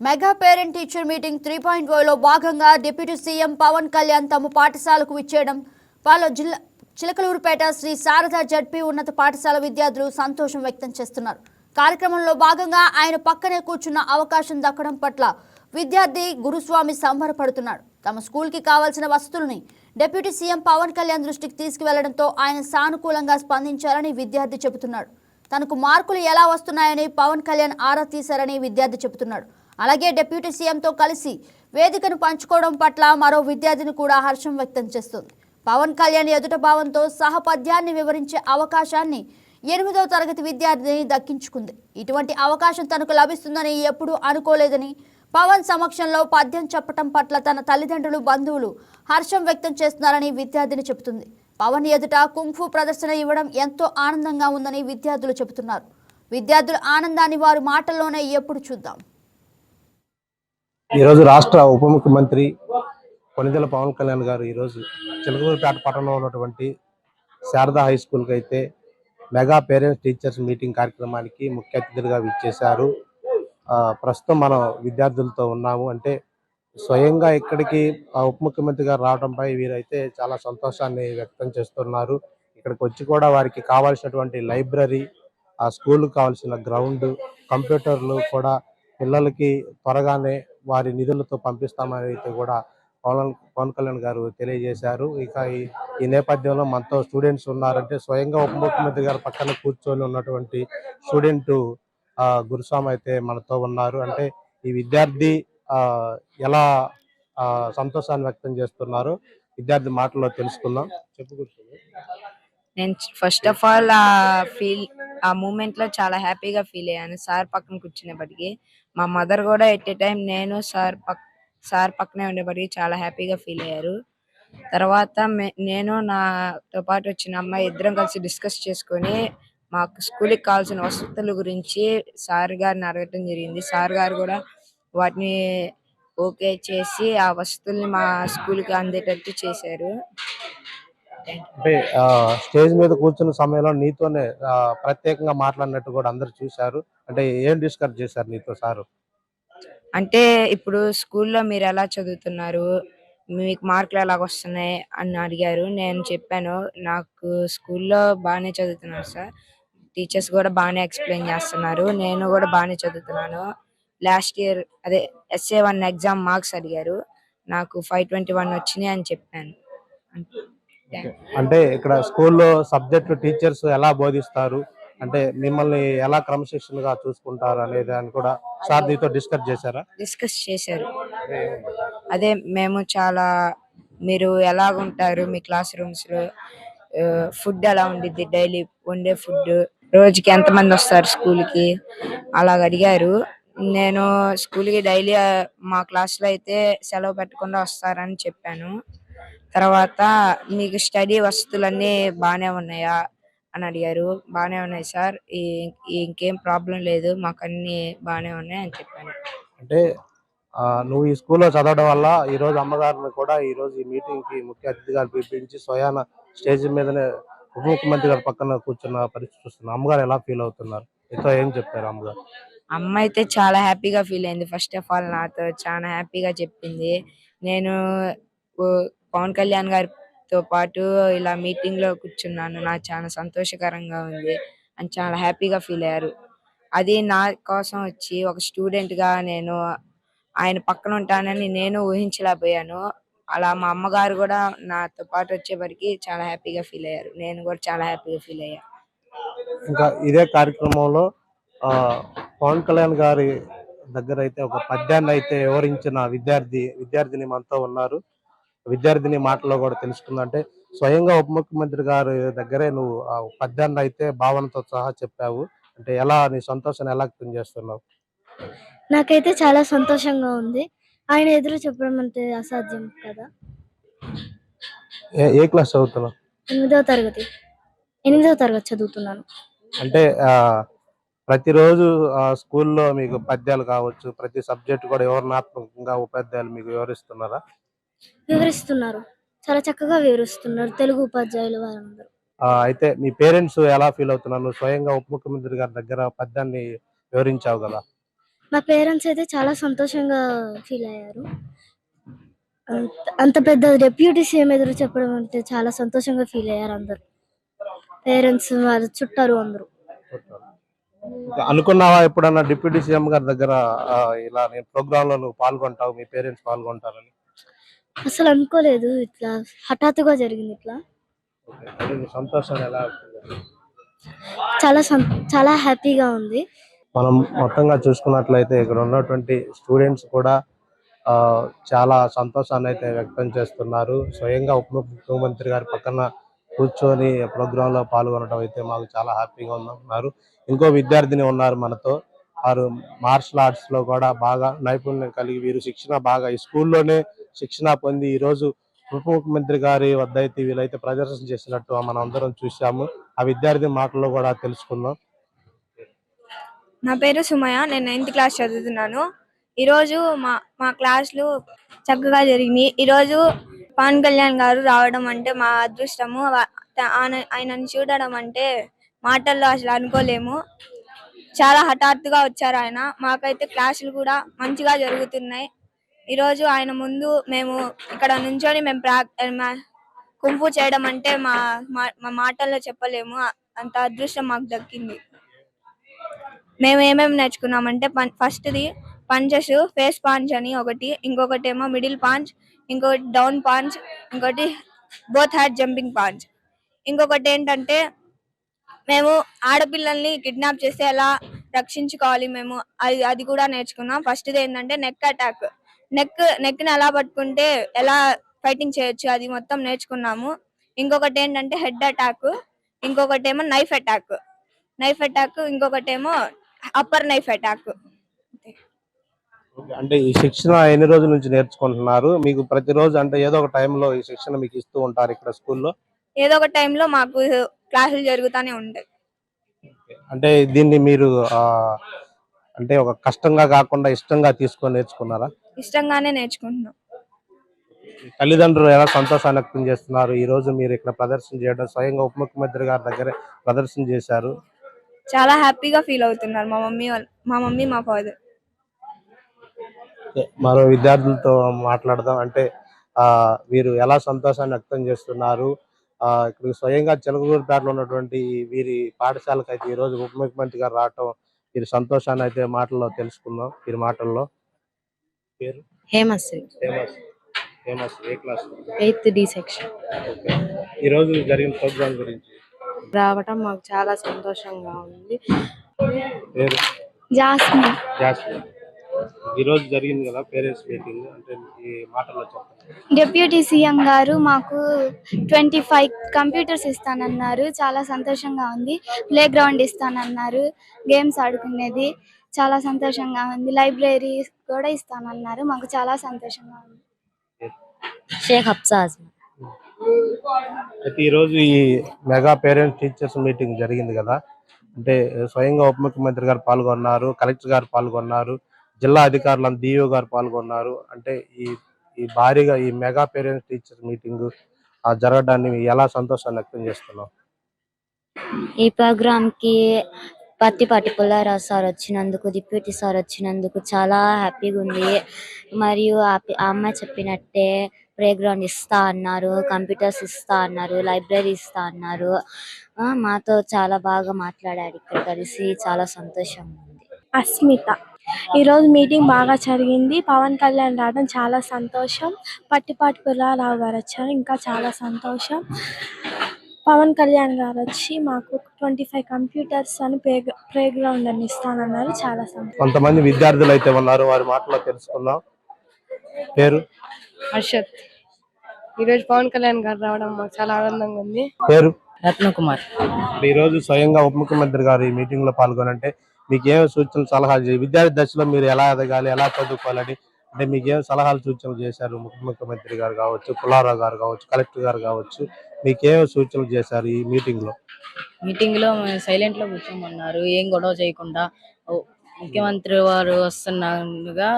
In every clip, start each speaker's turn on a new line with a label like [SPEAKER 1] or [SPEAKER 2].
[SPEAKER 1] Mega parent teacher meeting three పాయింట్లో భాగంగా deputy CM Pawan Kalyan తమ పాఠశాలకు విచ్చేయడం. వాళ్ళ జిల్లా చిలకలూరుపేట శ్రీ శారద జడ్పీ ఉన్నత పాఠశాల విద్యార్థులు సంతోషం వ్యక్తం చేస్తున్నారు. కార్యక్రమంలో భాగంగా ఆయన పక్కనే కూర్చున్న అవకాశం దక్కడం పట్ల విద్యార్థి గురుస్వామి సంబరపడుతున్నాడు. తమ స్కూల్కి కావాల్సిన వసతుల్ని డిప్యూటీ సీఎం పవన్ కళ్యాణ్ దృష్టికి తీసుకువెళ్ళడంతో ఆయన సానుకూలంగా స్పందించారని విద్యార్థి చెబుతున్నాడు. తనకు మార్కులు ఎలా వస్తున్నాయని పవన్ కళ్యాణ్ ఆరా తీశారని విద్యార్థి చెబుతున్నాడు. అలాగే డిప్యూటీ సీఎంతో కలిసి వేదికను పంచుకోవడం పట్ల మరో విద్యార్థిని కూడా హర్షం వ్యక్తం చేస్తుంది. పవన్ కళ్యాణ్ ఎదుట భావంతో సహపద్యాన్ని వివరించే అవకాశాన్ని ఎనిమిదవ తరగతి విద్యార్థిని దక్కించుకుంది. ఇటువంటి అవకాశం తనకు లభిస్తుందని ఎప్పుడూ అనుకోలేదని పవన్ సమక్షంలో పద్యం చెప్పటం పట్ల తన తల్లిదండ్రులు బంధువులు హర్షం వ్యక్తం చేస్తున్నారని విద్యార్థిని చెబుతుంది. పవన్ ఎదుట కుంఫు ప్రదర్శన ఇవ్వడం ఎంతో ఆనందంగా ఉందని విద్యార్థులు చెబుతున్నారు. విద్యార్థుల ఆనందాన్ని వారి మాటల్లోనే ఎప్పుడు చూద్దాం.
[SPEAKER 2] ఈరోజు రాష్ట్ర ఉప ముఖ్యమంత్రి కొనిదెల పవన్ కళ్యాణ్ గారు ఈరోజు చిలకూరుపేట పట్టణంలో ఉన్నటువంటి శారదా హై స్కూల్కి అయితే మెగా పేరెంట్స్ టీచర్స్ మీటింగ్ కార్యక్రమానికి ముఖ్య అతిథులుగా విచ్చేశారు. ఆ, ప్రస్తుతం మనం విద్యార్థులతో ఉన్నాము. అంటే స్వయంగా ఇక్కడికి ఉప ముఖ్యమంత్రి గారు రావడంపై వీరైతే చాలా సంతోషాన్ని వ్యక్తం చేస్తున్నారు. ఇక్కడికి వచ్చి కూడా వారికి కావాల్సినటువంటి లైబ్రరీ ఆ స్కూల్కి కావాల్సిన గ్రౌండ్ కంప్యూటర్లు కూడా పిల్లలకి త్వరగానే వారి నిధులతో పంపిస్తామని అయితే కూడా పవన్ పవన్ కళ్యాణ్ గారు తెలియజేశారు. ఇక ఈ నేపథ్యంలో మనతో స్టూడెంట్స్ ఉన్నారంటే స్వయంగా ఉప ముఖ్యమంత్రి గారు పక్కన కూర్చొని ఉన్నటువంటి స్టూడెంట్ గురుస్వామి అయితే మనతో ఉన్నారు. అంటే ఈ విద్యార్థి ఆ, ఎలా ఆ, సంతోషాన్ని వ్యక్తం చేస్తున్నారు? విద్యార్థి మాటల్లో తెలుసుకుందాం. చెప్పు
[SPEAKER 3] నేను ఫస్ట్ ఆఫ్ ఆల్ ఆ ఫీల్ ఆ మూమెంట్లో చాలా హ్యాపీగా ఫీల్ అయ్యాను. సార్ పక్కన కూర్చునేప్పటికి. మా మదర్ కూడా ఎట్ ఏ టైం నేను సార్ పక్ సార్ పక్కనే ఉండేప్పటికి చాలా హ్యాపీగా ఫీల్ అయ్యారు. తర్వాత మే- నేను నాతో పాటు వచ్చిన అమ్మాయి ఇద్దరం కలిసి డిస్కస్ చేసుకొని మాకు స్కూల్కి కావాల్సిన వసతుల గురించి సార్ గారిని అడగటం జరిగింది. సార్ గారు కూడా వాటిని ఓకే చేసి ఆ వసతుల్ని మా స్కూల్కి అందేటట్టు చేశారు.
[SPEAKER 2] అంటే ఆ, స్టేజ్ మీద కూర్చున్న సమయంలో నీతోనే ప్రత్యేకంగా మాట్లాడినట్టు కూడా అందరు చూశారు. అంటే ఏం డిస్కస్ చేశారు నీతో సారు?
[SPEAKER 3] అంటే ఇప్పుడు స్కూల్లో మీరు ఎలా చదువుతున్నారు? మీకు మార్కులు ఎలాగ వస్తున్నాయి? అని అడిగారు. నేను చెప్పాను నాకు స్కూల్లో బాగానే చదువుతున్నాను సార్. టీచర్స్ కూడా బాగానే ఎక్స్ప్లెయిన్ చేస్తున్నారు. నేను కూడా బాగానే చదువుతున్నాను. లాస్ట్ ఇయర్ అదే ఎస్ఏ వన్ ఎగ్జామ్ మార్క్స్ అడిగారు. నాకు ఫైవ్ ట్వంటీ వన్ వచ్చినాయి అని చెప్పాను.
[SPEAKER 2] అంటే ఇక్కడ స్కూల్లో సబ్జెక్టు టీచర్స్ ఎలా బోధిస్తారు? అంటే మిమ్మల్ని ఎలా క్రమశిక్షణగా చూసుకుంటారు అనే దాన్ని కూడా సార్ నీతో డిస్కస్ చేశారా?
[SPEAKER 3] డిస్కస్ చేశారు. అదే. మేము చాలా మీరు ఎలాగుంటారు మీ క్లాస్ రూమ్స్లో ఫుడ్ ఎలా ఉండిద్ది డైలీ వండే ఫుడ్ రోజుకి ఎంత మంది వస్తారు స్కూల్కి అలాగ అడిగారు. నేను స్కూల్కి డైలీ మా క్లాస్లో అయితే సెలవు పెట్టకుండా వస్తారని చెప్పాను. తర్వాత మీకు స్టడీ వసతులన్నీ బాగానే ఉన్నాయా? అని అడిగారు. బాగానే ఉన్నాయి సార్. ఈ- ఇంకేం ప్రాబ్లం లేదు. మాకు అన్ని బాగానే ఉన్నాయి అని చెప్పాను
[SPEAKER 2] అంటే నువ్వు ఈ స్కూల్లో చదవడం వల్ల ఈ రోజు అమ్మగారిని కూడా ఈ రోజు ఈ మీటింగ్కి ముఖ్య అతిథిగా పిలిపించి స్వయాన స్టేజ్ మీదనే ఉప ముఖ్యమంత్రి గారి పక్కన కూర్చున్న పరిస్థితి చూస్తున్నాం. అమ్మగారు ఎలా ఫీల్ అవుతున్నారు? నీతో ఏం చెప్పారు అమ్మగారు?
[SPEAKER 3] అమ్మ అయితే చాలా హ్యాపీగా ఫీల్ అయింది. ఫస్ట్ ఆఫ్ ఆల్ నాతో చాలా హ్యాపీగా చెప్పింది. నేను పవన్ కళ్యాణ్ గారితో పాటు ఇలా మీటింగ్లో కూర్చున్నాను. నాకు చాలా సంతోషకరంగా ఉంది. అని చాలా హ్యాపీగా ఫీల్ అయ్యారు. అది నా కోసం వచ్చి ఒక స్టూడెంట్గా నేను ఆయన పక్కన ఉంటానని నేను ఊహించలేకపోయాను. అలా మా అమ్మగారు కూడా నాతో పాటు వచ్చేవరకు చాలా హ్యాపీగా ఫీల్ అయ్యారు. నేను కూడా చాలా హ్యాపీగా ఫీల్ అయ్యా.
[SPEAKER 2] ఇంకా ఇదే కార్యక్రమంలో ఆ పవన్ కళ్యాణ్ గారి దగ్గర అయితే ఒక పద్యాన్ని అయితే వివరించిన విద్యార్థి విద్యార్థిని మనతో ఉన్నారు. విద్యార్థిని మాటలో కూడా తెలుసుకుందా అంటే స్వయంగా ఉప ముఖ్యమంత్రి గారి దగ్గరే నువ్వు ఆ పద్యాన్ని అయితే భావనతో సహా చెప్పావు. అంటే ఎలా నీ సంతోషాన్ని ఎలా వ్యక్తం చేస్తున్నావు?
[SPEAKER 4] నాకైతే చాలా సంతోషంగా ఉంది. ఆయన ఎదురు చెప్పడం అంటే అసాధ్యం కదా.
[SPEAKER 2] ఏ ఏ క్లాస్ చదువుతున్నావు?
[SPEAKER 4] ఎనిమిదవ తరగతి. ఎనిమిదవ తరగతి చదువుతున్నాను.
[SPEAKER 2] అంటే ఆ ప్రతిరోజు ఆ స్కూల్లో మీకు పద్యాలు కావచ్చు ప్రతి సబ్జెక్ట్ కూడా వివరణాత్మకంగా ఉపాధ్యాయులు మీకు వివరిస్తున్నారా?
[SPEAKER 4] వివరిస్తున్నారు. చాలా చక్కగా వివరిస్తున్నారు తెలుగు ఉపాధ్యాయులు వారందరూ.
[SPEAKER 2] అయితే మీ పేరెంట్స్ ఎలా ఫీల్ అవుతున్నారు? స్వయంగా ఉప ముఖ్యమంత్రి గారి దగ్గర పద్యాన్ని వివరించావు కదా?
[SPEAKER 4] మా పేరెంట్స్ అయితే చాలా సంతోషంగా ఫీల్ అయ్యారు. అంత- పెద్ద డెప్యూటీ సీఎం ఎదురు చెప్పడం అంటే చాలా సంతోషంగా ఫీల్ అయ్యారు అందరు. పేరెంట్స్ వాళ్ళ చుట్టారు అందరూ.
[SPEAKER 2] అనుకున్నావా ఎప్పుడన్నా డిప్యూటీ సీఎం గారి దగ్గర ఇలా నేను ప్రోగ్రామ్లో నువ్వు పాల్గొంటావు మీ పేరెంట్స్ పాల్గొంటారని?
[SPEAKER 4] అసలు అనుకోలేదు ఇట్లా హఠాత్తుగా జరిగింది ఇట్లా.
[SPEAKER 2] సంతోషం ఎలా?
[SPEAKER 4] చాలా చాలా హ్యాపీగా ఉంది.
[SPEAKER 2] మనం మొత్తంగా చూసుకున్నట్లయితే ఇక్కడ ఉన్నటువంటి స్టూడెంట్స్ కూడా చాలా సంతోషాన్ని అయితే వ్యక్తం చేస్తున్నారు. స్వయంగా ఉప ముఖ్యమంత్రి గారి పక్కన కూర్చొని ప్రోగ్రామ్లో పాల్గొనడం అయితే మాకు చాలా హ్యాపీగా ఉందన్నారు. ఇంకో విద్యార్థిని ఉన్నారు మనతో. వారు మార్షల్ ఆర్ట్స్లో కూడా బాగా నైపుణ్యం కలిగి వీరు శిక్షణ బాగా ఈ స్కూల్లోనే శిక్షణ పొంది ఈ రోజు ఉప ముఖ్యమంత్రి గారి వద్ద అయితే వీళ్ళైతే ప్రదర్శన చేసినట్టు మనం అందరం చూసాము ఆ విద్యార్థి మాటల్లో కూడా తెలుసుకుందాం.
[SPEAKER 5] నా పేరు సుమయ నేను నైన్త్ క్లాస్ చదువుతున్నాను. ఈరోజు మా మా క్లాసులు చక్కగా జరిగింది ఈరోజు పవన్ కళ్యాణ్ గారు రావడం అంటే మా అదృష్టము. ఆయన- ఆయనను చూడడం అంటే మాటల్లో అసలు అనుకోలేము. చాలా హఠాత్తుగా వచ్చారు ఆయన. మాకైతే క్లాసులు కూడా మంచిగా జరుగుతున్నాయి. ఈరోజు ఆయన ముందు మేము ఇక్కడ నుంచొని మేము ప్రా మా- చేయడం అంటే మా మా- మా మాటల్లో చెప్పలేము. అంత అదృష్టం మాకు దక్కింది. మేము ఏమేమి నేర్చుకున్నామంటే పం ఫస్ట్ది పంచెస్ ఫేస్ పాంచ్ అని ఒకటి. ఇంకొకటి ఏమో మిడిల్ పాంచ్ ఇంకొకటి డౌన్ పాంచ్ ఇంకోటి బోత్ హ్యాడ్ జంపింగ్ పాంచ్. ఇంకొకటి ఏంటంటే మేము ఆడపిల్లల్ని కిడ్నాప్ చేస్తే ఎలా రక్షించుకోవాలి మేము. అది అది కూడా నేర్చుకున్నాం. ఫస్ట్ది ఏంటంటే నెక్ అటాక్ నెక్ నెక్ని ఎలా పట్టుకుంటే ఎలా ఫైటింగ్ చేయొచ్చు అది మొత్తం నేర్చుకున్నాము. ఇంకొకటి ఏంటంటే హెడ్ అటాక్ ఇంకొకటి ఏమో నైఫ్ అటాక్ నైఫ్ అటాక్ ఇంకొకటి ఏమో అప్పర్ నైఫ్ అటాక్
[SPEAKER 2] అంటే ఈ శిక్షణ ఎన్ని రోజుల నుంచి నేర్చుకుంటున్నారు? మీకు ప్రతిరోజు అంటే ఏదో ఒక టైంలో ఈ శిక్షణ మీకు ఇస్తూ ఉంటారు ఇక్కడ స్కూల్లో?
[SPEAKER 5] ఏదో ఒక టైంలో మాకు క్లాసులు జరుగుతూనే ఉంటాయి.
[SPEAKER 2] అంటే దీన్ని మీరు అంటే ఒక కష్టంగా కాకుండా ఇష్టంగా తీసుకొని నేర్చుకున్నారా?
[SPEAKER 5] ఇష్టంగానే నేర్చుకుంటున్నాం.
[SPEAKER 2] తల్లిదండ్రులు ఎలా సంతోషాన్ని వ్యక్తం చేస్తున్నారు? ఈ రోజు మీరు ఇక్కడ ప్రదర్శన చేయడం స్వయంగా ఉప ముఖ్యమంత్రి గారి దగ్గర ప్రదర్శన చేశారు.
[SPEAKER 5] చాలా హ్యాపీగా ఫీల్ అవుతున్నారు మా మమ్మీ మా మమ్మీ మా ఫాదర్.
[SPEAKER 2] మరో విద్యార్థులతో మాట్లాడదాం. అంటే వీరు ఎలా సంతోషాన్ని వ్యక్తం చేస్తున్నారు? ఇక్కడ స్వయంగా చిలకలూరుపేటలో ఉన్నటువంటి వీరి పాఠశాలకు అయితే ఈ రోజు ఉప ముఖ్యమంత్రి గారు రావటం వీరి సంతోషాన్ని అయితే మాటల్లో తెలుసుకుందాం వీరి మాటల్లో. పేరు?
[SPEAKER 3] హేమశ్రీ
[SPEAKER 2] ఫేమస్ ఏ క్లాస్?
[SPEAKER 3] Eighth D section.
[SPEAKER 2] ఈ రోజు జరిగిన ప్రోగ్రామ్ గురించి?
[SPEAKER 3] రావటం మాకు చాలా సంతోషంగా ఉంది.
[SPEAKER 2] పేరు?
[SPEAKER 4] జాస్మిన్.
[SPEAKER 2] జాస్మిన్. ఈ రోజు జరిగింది కదా పేరెంట్స్ మీటింగ్ అంటే ఈ మాటల్లో చెప్పండి
[SPEAKER 4] డిప్యూటీ సీఎం గారు మాకు ట్వంటీ ఫైవ్ కంప్యూటర్స్ ఇస్తానన్నారు. చాలా సంతోషంగా ఉంది. ప్లే గ్రౌండ్ ఇస్తానన్నారు. గేమ్స్ ఆడుకునేది చాలా సంతోషంగా ఉంది. లైబ్రరీ కూడా ఇస్తానన్నారు. మాకు చాలా సంతోషంగా ఉంది.
[SPEAKER 3] షేక్ హబ్సాజ్
[SPEAKER 2] అయితే ఈ రోజు ఈ మెగా పేరెంట్స్ టీచర్స్ మీటింగ్ జరిగింది కదా. అంటే స్వయంగా ఉప ముఖ్యమంత్రి గారు పాల్గొన్నారు కలెక్టర్ గారు పాల్గొన్నారు. జిల్లా అధికారులు డిఓ గారు పాల్గొన్నారు. అంటే ఈ ఈ భారీగా ఈ మెగా పేరెంట్స్ టీచర్స్ మీటింగ్ ఆ జరగడాన్ని ఎలా సంతోషాన్ని వ్యక్తం చేస్తున్నాం
[SPEAKER 6] ఈ ప్రోగ్రామ్కి పత్తిపాటి పుల్లారావు సార్ వచ్చినందుకు డిప్యూటీ సార్ వచ్చినందుకు చాలా హ్యాపీగా ఉంది. మరియు ఆ అమ్మాయి చెప్పినట్టే ప్లే గ్రౌండ్ ఇస్తా అన్నారు కంప్యూటర్స్ ఇస్తా అన్నారు లైబ్రరీ ఇస్తా అన్నారు. ఆ, మాతో చాలా బాగా మాట్లాడారు. ఇక్కడ కలిసి చాలా సంతోషంగా ఉంది.
[SPEAKER 7] అస్మిత. ఈరోజు మీటింగ్ బాగా జరిగింది. పవన్ కళ్యాణ్ రావడం చాలా సంతోషం. పట్టిపాటి పుల్లారావు గారు వచ్చారు ఇంకా చాలా సంతోషం. పవన్ కళ్యాణ్ గారు వచ్చి మాకు ట్వంటీ ఫైవ్ కంప్యూటర్స్ అని ప్లే ప్లే గ్రౌండ్ అని ఇస్తానన్నారు. చాలా సంతోషం.
[SPEAKER 2] కొంతమంది విద్యార్థులు అయితే ఉన్నారు. వారి మాటలో తెలుసుకుందాం. పేరు?
[SPEAKER 8] హర్షత్ ఈరోజు పవన్ కళ్యాణ్ గారు రావడం మాకు చాలా ఆనందంగా ఉంది.
[SPEAKER 2] పేరు?
[SPEAKER 8] రత్నకుమార్.
[SPEAKER 2] ఈ రోజు స్వయంగా ఉప ముఖ్యమంత్రి గారు ఈ మీటింగ్లో పాల్గొనంటే మీకు ఏం సూచనలు సలహాలు విద్యార్థి దశలో మీరు ఎలా ఎదగాలి ఎలా చదువుకోవాలని అంటే మీకు ఏం సలహాలు సూచనలు చేశారు? ముఖ్యమంత్రి గారు కావచ్చు పుల్లారావు గారు కావచ్చు కలెక్టర్ గారు కావచ్చు మీకు ఏం సూచనలు చేశారు ఈ
[SPEAKER 8] మీటింగ్లో మీటింగ్లో సైలెంట్లో కూర్చోమన్నారు ఏం గొడవ చేయకుండా. ముఖ్యమంత్రి వారు వస్తున్నాగా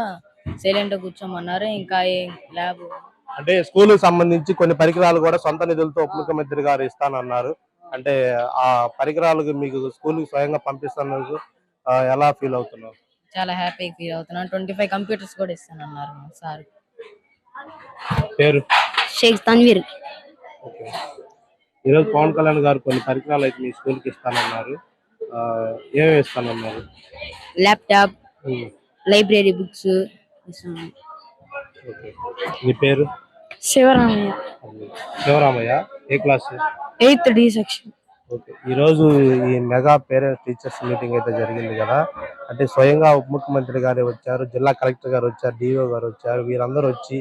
[SPEAKER 8] సైలెంట్గా కూర్చోమన్నారు ఇంకా ఏం ల్యాబ్?
[SPEAKER 2] అంటే స్కూల్ సంబంధించి కొన్ని పరికరాలు కూడా సొంత నిధులతో ఉప ముఖ్యమంత్రి గారు ఇస్తానన్నారు. అంటే ఆ పరికరాలకు మీకు స్కూల్ స్వయంగా పంపిస్తున్నందుకు ఆ, ఎలా ఫీల్ అవుతున్నారు
[SPEAKER 8] చాలా హ్యాపీగా ఫీల్ అవుతున్నాను. ట్వంటీ ఫైవ్ కంప్యూటర్స్ కూడా ఇస్తానన్నారు మా సార్.
[SPEAKER 2] పేరు?
[SPEAKER 6] షేక్ తన్వీర్.
[SPEAKER 2] ఓకే. ఈరోజు పవన్ కళ్యాణ్ గారు కొన్ని పరికరాలు అయితే మీ స్కూల్కి ఇస్తానన్నారు. ఆ, ఏమేమి ఇస్తానన్నారు?
[SPEAKER 6] Laptop library books
[SPEAKER 2] okay. నీ పేరు?
[SPEAKER 7] శివరామయ్య.
[SPEAKER 2] శివరామయ్య. ఏ class
[SPEAKER 7] eighth D section
[SPEAKER 2] okay. ఈరోజు ఈ మెగా పేరెంట్స్ టీచర్స్ మీటింగ్ అయితే జరిగింది కదా. అంటే స్వయంగా ఉప ముఖ్యమంత్రి గారు వచ్చారు జిల్లా కలెక్టర్ గారు వచ్చారు డిఓ గారు వచ్చారు వీరందరూ వచ్చి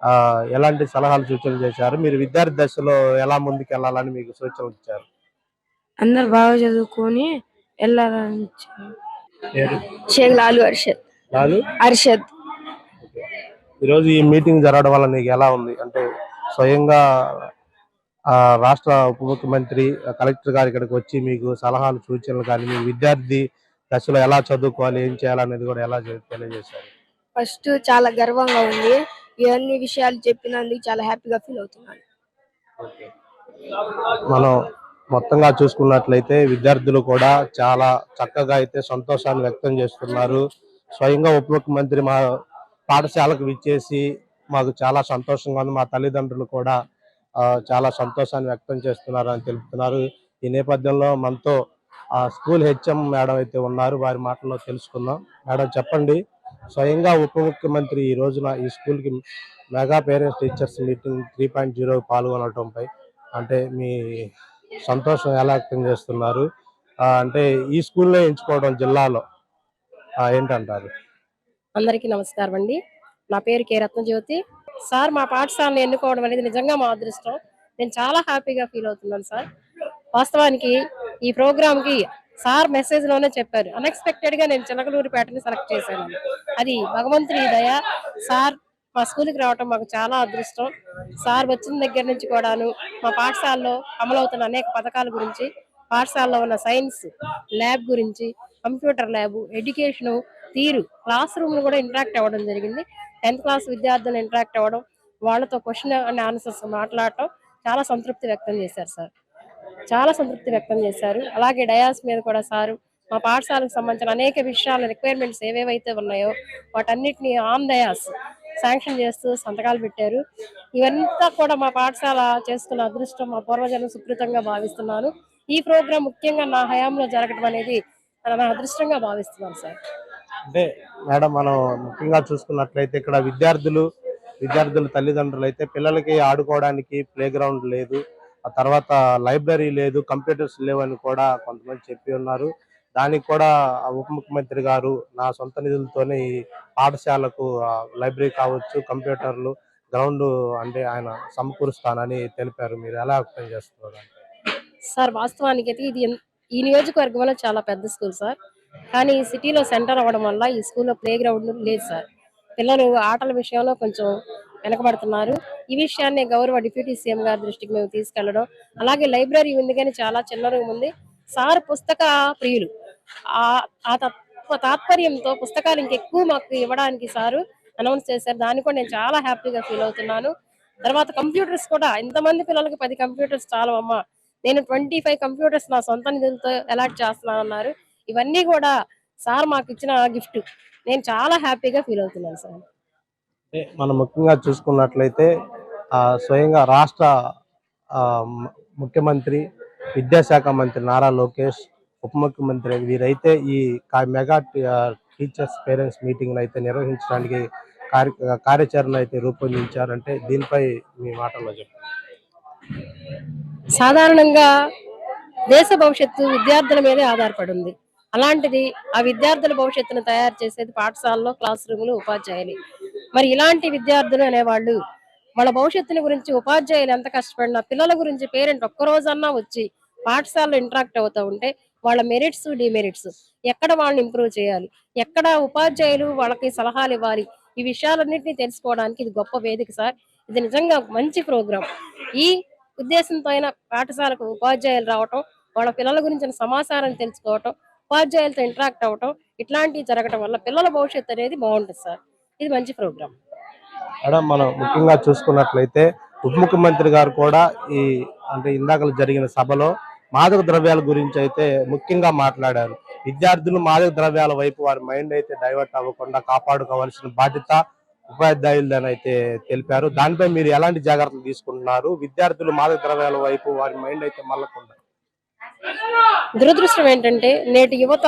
[SPEAKER 2] ఆ, ఎలాంటి సలహాలు సూచనలు చేశారు? మీరు విద్యార్థి దశలో ఎలా ముందుకు వెళ్ళాలని మీకు సూచనలు ఇచ్చారు?
[SPEAKER 7] అందరు బాగా చదువుకొని వెళ్ళాలని
[SPEAKER 5] షేక్ లాలు అర్షద్
[SPEAKER 2] లాలు?
[SPEAKER 5] అర్షద్
[SPEAKER 2] ఈరోజు ఈ మీటింగ్ జరగడం వల్ల నీకు ఎలా ఉంది? అంటే స్వయంగా రాష్ట్ర ఉప ముఖ్యమంత్రి కలెక్టర్ గారు ఇక్కడికి వచ్చి మీకు సలహాలు సూచనలు కానీ మీ విద్యార్థి దశలో ఎలా చదువుకోవాలి ఏం చేయాలనేది కూడా ఎలా తెలియజేశారు?
[SPEAKER 5] ఫస్ట్ చాలా గర్వంగా ఉంది. ఇవన్నీ విషయాలు చెప్పినందుకు చాలా హ్యాపీగా ఫీల్ అవుతున్నాను.
[SPEAKER 2] మనం మొత్తంగా చూసుకున్నట్లయితే విద్యార్థులు కూడా చాలా చక్కగా అయితే సంతోషాన్ని వ్యక్తం చేస్తున్నారు. స్వయంగా ఉప ముఖ్యమంత్రి మా పాఠశాలకు విచ్చేసి మాకు చాలా సంతోషంగా ఉంది. మా తల్లిదండ్రులు కూడా చాలా సంతోషాన్ని వ్యక్తం చేస్తున్నారు అని తెలుపుతున్నారు. ఈ నేపథ్యంలో మనతో ఆ స్కూల్ హెచ్ఎం మేడం అయితే ఉన్నారు. వారి మాటల్లో తెలుసుకుందాం. మేడం చెప్పండి. స్వయంగా ఉప ముఖ్యమంత్రి ఈ రోజున ఈ స్కూల్కి mega parents teachers meeting three point zero పాల్గొనడంపై అంటే మీ సంతోషం ఎలా వ్యక్తం చేస్తున్నారు? అంటే ఈ స్కూల్లో ఎంచుకోవడం జిల్లాలో ఏంటంటారు?
[SPEAKER 9] అందరికీ నమస్కారం అండి. నా పేరు కే. రత్నజ్యోతి. సార్ మా పాఠశాలను ఎన్నుకోవడం అనేది నిజంగా మా అదృష్టం. నేను చాలా హ్యాపీగా ఫీల్ అవుతున్నాను సార్. వాస్తవానికి ఈ ప్రోగ్రామ్కి సార్ మెసేజ్లోనే చెప్పారు. అన్ఎక్స్పెక్టెడ్గా నేను చిలకలూరిపేటని సెలెక్ట్ చేశాను. అది భగవంతుని దయ. సార్ మా స్కూల్కి రావటం మాకు చాలా అదృష్టం. సార్ వచ్చిన దగ్గర నుంచి కూడాను మా పాఠశాలలో అమలవుతున్న అనేక పథకాల గురించి పాఠశాలలో ఉన్న సైన్స్ ల్యాబ్ గురించి కంప్యూటర్ ల్యాబ్ ఎడ్యుకేషన్ తీరు క్లాస్ రూమ్ కూడా ఇంటరాక్ట్ అవ్వడం జరిగింది. టెన్త్ క్లాస్ విద్యార్థులను ఇంటరాక్ట్ అవ్వడం వాళ్ళతో క్వశ్చన్ అండ్ ఆన్సర్స్ మాట్లాడటం చాలా సంతృప్తి వ్యక్తం చేశారు సార్. చాలా సంతృప్తి వ్యక్తం చేశారు. అలాగే డయాస్ మీద కూడా సారు మా పాఠశాలకు సంబంధించిన అనేక విషయాల రిక్వైర్మెంట్స్ ఏవేవైతే ఉన్నాయో వాటన్నిటిని ఆన్ డయాస్ శాంక్షన్ చేస్తూ సంతకాలు పెట్టారు. ఇవంతా కూడా మా పాఠశాల చేస్తున్న అదృష్టం మా పూర్వజనం సుకృతంగా భావిస్తున్నాను. ఈ ప్రోగ్రాం ముఖ్యంగా నా హయాంలో జరగడం అనేది నా అదృష్టంగా భావిస్తున్నాను సార్.
[SPEAKER 2] అంటే మేడం మనం ముఖ్యంగా చూసుకున్నట్లయితే ఇక్కడ విద్యార్థులు విద్యార్థుల తల్లిదండ్రులు అయితే పిల్లలకి ఆడుకోవడానికి ప్లే గ్రౌండ్ లేదు. ఆ తర్వాత లైబ్రరీ లేదు కంప్యూటర్స్ లేవని కూడా కొంతమంది చెప్పి ఉన్నారు. దానికి కూడా ఉప ముఖ్యమంత్రి గారు నా సొంత నిధులతోనే ఈ పాఠశాలకు లైబ్రరీ కావచ్చు కంప్యూటర్లు గ్రౌండ్ అంటే ఆయన సమకూరుస్తానని తెలిపారు. మీరు ఎలా వ్యక్తం చేస్తున్నారు?
[SPEAKER 9] సార్ వాస్తవానికి అయితే ఇది ఈ నియోజకవర్గంలో చాలా పెద్ద స్కూల్ సార్. కానీ ఈ సిటీలో సెంటర్ అవ్వడం వల్ల ఈ స్కూల్లో ప్లే గ్రౌండ్ లేదు సార్. పిల్లలు ఆటల విషయంలో కొంచెం వెనకబడుతున్నారు. ఈ విషయాన్ని గౌరవ డిప్యూటీ సీఎం గారి దృష్టికి మేము తీసుకెళ్ళడం అలాగే లైబ్రరీ ఉంది కానీ చాలా చిన్న రూమ్ ఉంది. సార్ పుస్తక ప్రియులు. ఆ ఆ తత్వ తాత్పర్యంతో పుస్తకాలు ఇంకెక్కువ మాకు ఇవ్వడానికి సారు అనౌన్స్ చేశారు. దాన్ని కూడా నేను చాలా హ్యాపీగా ఫీల్ అవుతున్నాను. తర్వాత కంప్యూటర్స్ కూడా ఇంతమంది పిల్లలకి పది కంప్యూటర్స్ చాలా నేను ట్వంటీ ఫైవ్ కంప్యూటర్స్ నా సొంత నిధులతో అలాట్ చేస్తున్నాను అన్నారు ఇవన్నీ కూడా సార్ మాకు ఇచ్చిన గిఫ్ట్ నేను చాలా హ్యాపీగా ఫీల్ అవుతున్నాను సార్.
[SPEAKER 2] మనం ముఖ్యంగా చూసుకున్నట్లయితే స్వయంగా రాష్ట్ర ముఖ్యమంత్రి విద్యాశాఖ మంత్రి నారా లోకేష్ ఉప ముఖ్యమంత్రి వీరైతే ఈ మెగా టీచర్స్ పేరెంట్స్ మీటింగ్ అయితే నిర్వహించడానికి కార్య కార్యాచరణ అయితే రూపొందించారంటే దీనిపై మీ మాటల్లో చెప్పండి.
[SPEAKER 9] సాధారణంగా దేశ భవిష్యత్తు విద్యార్థుల మీదే ఆధారపడి ఉంది. అలాంటిది ఆ విద్యార్థుల భవిష్యత్తును తయారు చేసేది పాఠశాలలో క్లాస్ రూములు ఉపాధ్యాయులు. మరి ఇలాంటి విద్యార్థులు అనేవాళ్ళు వాళ్ళ భవిష్యత్తుని గురించి ఉపాధ్యాయులు ఎంత కష్టపడినా పిల్లల గురించి పేరెంట్ ఒక్కరోజన్నా వచ్చి పాఠశాలలో ఇంటరాక్ట్ అవుతూ ఉంటే వాళ్ళ మెరిట్స్ డిమెరిట్స్ ఎక్కడ వాళ్ళని ఇంప్రూవ్ చేయాలి? ఎక్కడ ఉపాధ్యాయులు వాళ్ళకి సలహాలు ఇవ్వాలి? ఈ విషయాలన్నింటినీ తెలుసుకోవడానికి ఇది గొప్ప వేదిక సార్. ఇది నిజంగా మంచి ప్రోగ్రాం. ఈ ఉద్దేశంతో అయిన పాఠశాలకు ఉపాధ్యాయులు రావటం వాళ్ళ పిల్లల గురించిన సమాచారం తెలుసుకోవటం ఉపాధ్యాయులతో ఇంటరాక్ట్ అవ్వటం ఇట్లాంటివి జరగటం వల్ల పిల్లల భవిష్యత్తు అనేది బాగుంటుంది సార్. ఇది మంచి ప్రోగ్రామ్
[SPEAKER 2] మేడం మనం ముఖ్యంగా చూసుకున్నట్లయితే ఉప ముఖ్యమంత్రి గారు కూడా ఈ అంటే ఇందాక జరిగిన సభలో మాదక ద్రవ్యాల గురించి అయితే ముఖ్యంగా మాట్లాడారు. విద్యార్థులు మాదక ద్రవ్యాల వైపు వారి మైండ్ అయితే డైవర్ట్ అవ్వకుండా కాపాడుకోవాల్సిన బాధ్యత ఉపాధ్యాయులదని అయితే తెలిపారు. దానిపై మీరు ఎలాంటి జాగ్రత్తలు తీసుకుంటున్నారు? విద్యార్థులు మాదక ద్రవ్యాల వైపు వారి మైండ్ అయితే మళ్ళకుండా
[SPEAKER 9] దురదృష్టం ఏంటంటే నేటి యువత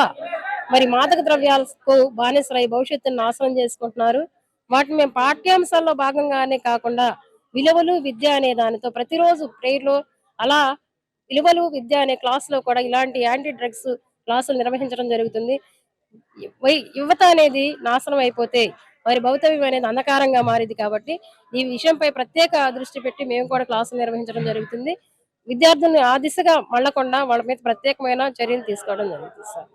[SPEAKER 9] మరి మాదక ద్రవ్యాలకు బానిసలై భవిష్యత్తును నాశనం చేసుకుంటున్నారు. వాటిని మేము పాఠ్యాంశాల్లో భాగంగానే కాకుండా విలువలు విద్య అనే దానితో ప్రతిరోజు ప్రేయర్లో అలా విలువలు విద్య అనే క్లాస్లో కూడా ఇలాంటి యాంటీ డ్రగ్స్ క్లాసులు నిర్వహించడం జరుగుతుంది. యువత అనేది నాశనం అయిపోతే వారి భవితవ్యం అనేది అంధకారంగా మారింది కాబట్టి ఈ విషయంపై ప్రత్యేక దృష్టి పెట్టి మేము కూడా క్లాసులు నిర్వహించడం జరుగుతుంది. విద్యార్థులను ఆ దిశగా మళ్ళకుండా వాళ్ళ మీద ప్రత్యేకమైన చర్యలు తీసుకోవడం జరుగుతుంది సార్.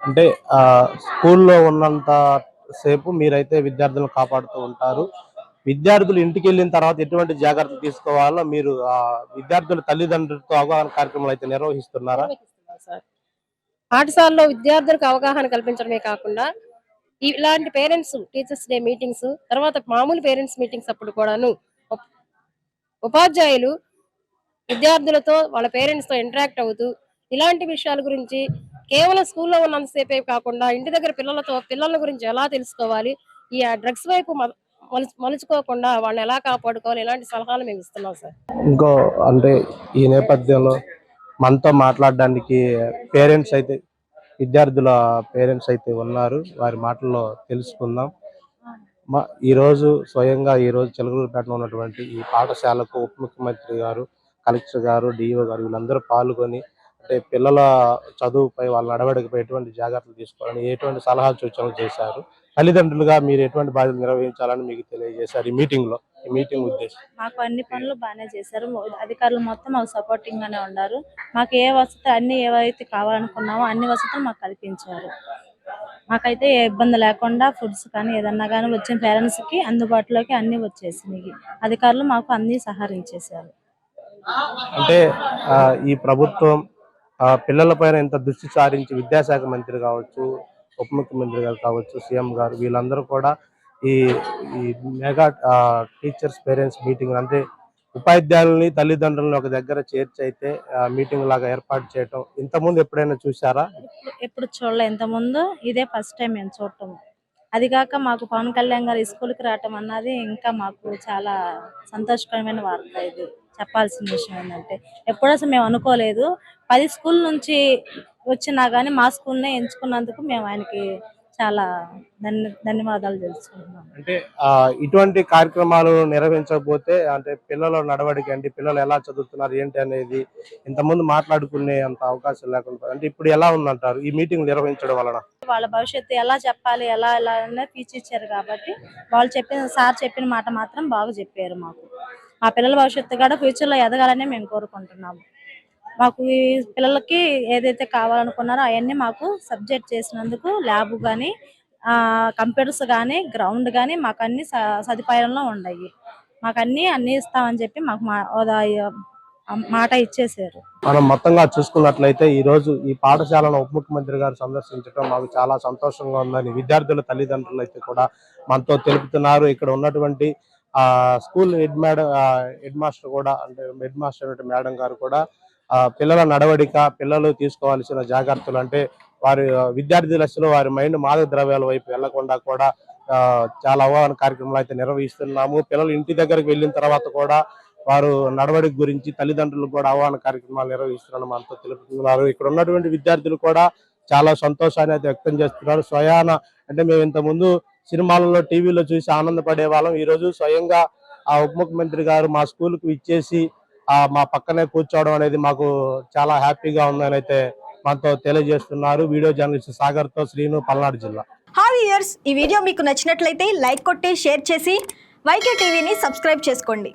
[SPEAKER 2] అంటే ఆ స్కూల్లో ఉన్నంత సేపు మీరైతే విద్యార్థులను కాపాడుతూ ఉంటారు. విద్యార్థులు ఇంటికి వెళ్ళిన తర్వాత ఎటువంటి జాగ్రత్తలు తీసుకోవాలో మీరు ఆ విద్యార్థుల తల్లిదండ్రులతో అవగాహన కార్యక్రమాలు అయితే నిర్వహిస్తున్నారా?
[SPEAKER 9] పాఠశాలలో విద్యార్థులకు అవగాహన కల్పించడమే కాకుండా ఇలాంటి పేరెంట్స్ టీచర్స్ డే మీటింగ్స్ తర్వాత మామూలు పేరెంట్స్ మీటింగ్స్ అప్పుడు కూడాను ఉప్- ఉపాధ్యాయులు విద్యార్థులతో వాళ్ళ పేరెంట్స్తో ఇంటరాక్ట్ అవుతూ ఇలాంటి విషయాల గురించి కేవలం స్కూల్లో ఉన్నంతసేపే కాకుండా ఇంటి దగ్గర పిల్లలతో పిల్లల గురించి ఎలా తెలుసుకోవాలి ఈ డ్రగ్స్ వైపు మలుచుకోకుండా వాళ్ళని ఎలా కాపాడుకోవాలి ఇలాంటి సలహాలు మేము ఇస్తున్నాం సార్.
[SPEAKER 2] ఇంకో అంటే ఈ నేపథ్యంలో మనతో మాట్లాడడానికి పేరెంట్స్ అయితే విద్యార్థుల పేరెంట్స్ అయితే ఉన్నారు. వారి మాటల్లో తెలుసుకుందాం. మా ఈరోజు స్వయంగా ఈరోజు చిలకలూరుపేటలో ఉన్నటువంటి ఈ పాఠశాలకు ఉప ముఖ్యమంత్రి గారు కలెక్టర్ గారు డిఓ గారు వీళ్ళందరూ పాల్గొని అంటే పిల్లల చదువుపై వాళ్ళ నడవడికపై ఎటువంటి జాగ్రత్తలు తీసుకోవాలని ఎటువంటి సలహాలు సూచనలు చేశారు? తల్లిదండ్రులుగా మీరు ఎటువంటి బాధ్యత నిర్వహించాలని మీకు తెలియజేశారు ఈ మీటింగ్లో? ఈ మీటింగ్ ఉద్దేశం?
[SPEAKER 10] మాకు అన్ని పనులు బాగానే చేశారు. అధికారులు మొత్తం మాకు సపోర్టింగ్ గానే ఉన్నారు. మాకు ఏ వసతి అన్ని ఏవైతే కావాలనుకున్నామో అన్ని వసతులు మాకు కల్పించారు. మాకైతే ఏ ఇబ్బంది లేకుండా ఫుడ్స్ కానీ ఏదన్నా కానీ వచ్చిన పేరెంట్స్కి అందుబాటులోకి అన్ని వచ్చేసినాయి. అధికారులు మాకు అన్ని సహకరించేశారు.
[SPEAKER 2] అంటే ఆ, ఈ ప్రభుత్వం ఆ, పిల్లలపైన ఇంత దృష్టి సారించి విద్యాశాఖ మంత్రి కావచ్చు ఉప ముఖ్యమంత్రి గారు కావచ్చు సీఎం గారు వీళ్ళందరూ కూడా ఈ ఈ మెగా టీచర్స్ పేరెంట్స్ మీటింగ్ అంటే ఉపాధ్యాయుల్ని తల్లిదండ్రులను ఒక దగ్గర చేర్చి అయితే మీటింగ్ లాగా ఏర్పాటు చేయటం ఇంతకుముందు ఎప్పుడైనా చూసారా
[SPEAKER 10] ఎప్పుడు- చూడలే. ఇంతకుముందు ముందు ఇదే ఫస్ట్ టైం మేము చూడటం. అది కాక మాకు పవన్ కళ్యాణ్ గారు స్కూల్కి రావటం అన్నది ఇంకా మాకు చాలా సంతోషకరమైన వార్త ఇది. చెప్పాల్సిన విషయం ఏంటంటే ఎప్పుడు అసలు మేము అనుకోలేదు. పది స్కూల్ నుంచి వచ్చినా కానీ మా స్కూల్నే ఎంచుకున్నందుకు మేము ఆయనకి చాలా ధన్య ధన్యవాదాలు తెలుసుకుంటున్నాం.
[SPEAKER 2] అంటే ఇటువంటి కార్యక్రమాలు నిర్వహించకపోతే అంటే పిల్లల నడవడికి అంటే పిల్లలు ఎలా చదువుతున్నారు ఏంటి అనేది ఇంతకుముందు మాట్లాడుకునే అంత అవకాశం లేకుండా అంటే ఇప్పుడు ఎలా ఉందంటారు? ఈ మీటింగ్ నిర్వహించడం వలన.
[SPEAKER 10] వాళ్ళ భవిష్యత్తు ఎలా చెప్పాలి ఎలా ఎలా అనేది తీర్చిచ్చారు కాబట్టి వాళ్ళు చెప్పిన సార్ చెప్పిన మాట మాత్రం బాగా చెప్పారు మాకు. మా పిల్లల భవిష్యత్తు కూడా ఫ్యూచర్లో ఎదగాలని మేము కోరుకుంటున్నాము. మాకు ఈ పిల్లలకి ఏదైతే కావాలనుకున్నారో అవన్నీ మాకు సబ్జెక్ట్ చేసినందుకు ల్యాబ్ కానీ కంప్యూటర్స్ కానీ గ్రౌండ్ కానీ మాకు అన్ని సదుపాయంలో ఉన్నాయి. మాకు అన్ని అన్ని ఇస్తామని చెప్పి మాకు మా- మాట ఇచ్చేసారు
[SPEAKER 2] మనం మొత్తంగా చూసుకున్నట్లయితే ఈ రోజు ఈ పాఠశాలను ఉప ముఖ్యమంత్రి గారు సందర్శించడం మాకు చాలా సంతోషంగా ఉందని విద్యార్థుల తల్లిదండ్రులు అయితే కూడా మనతో తెలుపుతున్నారు. ఇక్కడ ఉన్నటువంటి ఆ school head madam head master కూడా అంటే హెడ్ మాస్టర్ మేడం గారు కూడా పిల్లల నడవడిక పిల్లలు తీసుకోవాల్సిన జాగ్రత్తలు అంటే వారి విద్యార్థి దశలో వారి మైండ్ మాదక ద్రవ్యాల వైపు వెళ్ళకుండా కూడా చాలా అవగాహన కార్యక్రమాలు అయితే నిర్వహిస్తున్నాము. పిల్లలు ఇంటి దగ్గరికి వెళ్ళిన తర్వాత కూడా వారు నడవడిక గురించి తల్లిదండ్రులకు కూడా అవగాహన కార్యక్రమాలు నిర్వహిస్తున్నాను మనతో తెలుపుతున్నారు. ఇక్కడ ఉన్నటువంటి విద్యార్థులు కూడా చాలా సంతోషాన్ని అయితే వ్యక్తం చేస్తున్నారు. స్వయాన అంటే మేము ఇంతకుముందు ముందు సినిమాలలో టీవీలో చూసి ఆనందపడే వాళ్ళం. ఈరోజు స్వయంగా ఆ ఉప ముఖ్యమంత్రి గారు మా స్కూల్కు ఇచ్చేసి ఆ మా పక్కనే కూర్చోవడం అనేది మాకు చాలా హ్యాపీగా ఉందని అయితే మనతో తెలియజేస్తున్నారు వీడియో జర్నలిస్ట్ సాగర్తో శ్రీను పల్నాడు జిల్లా.
[SPEAKER 11] హాయ్ ఇయర్స్ ఈ వీడియో మీకు నచ్చినట్లయితే లైక్ కొట్టి షేర్ చేసి వైకే టీవీని సబ్స్క్రైబ్ చేసుకోండి.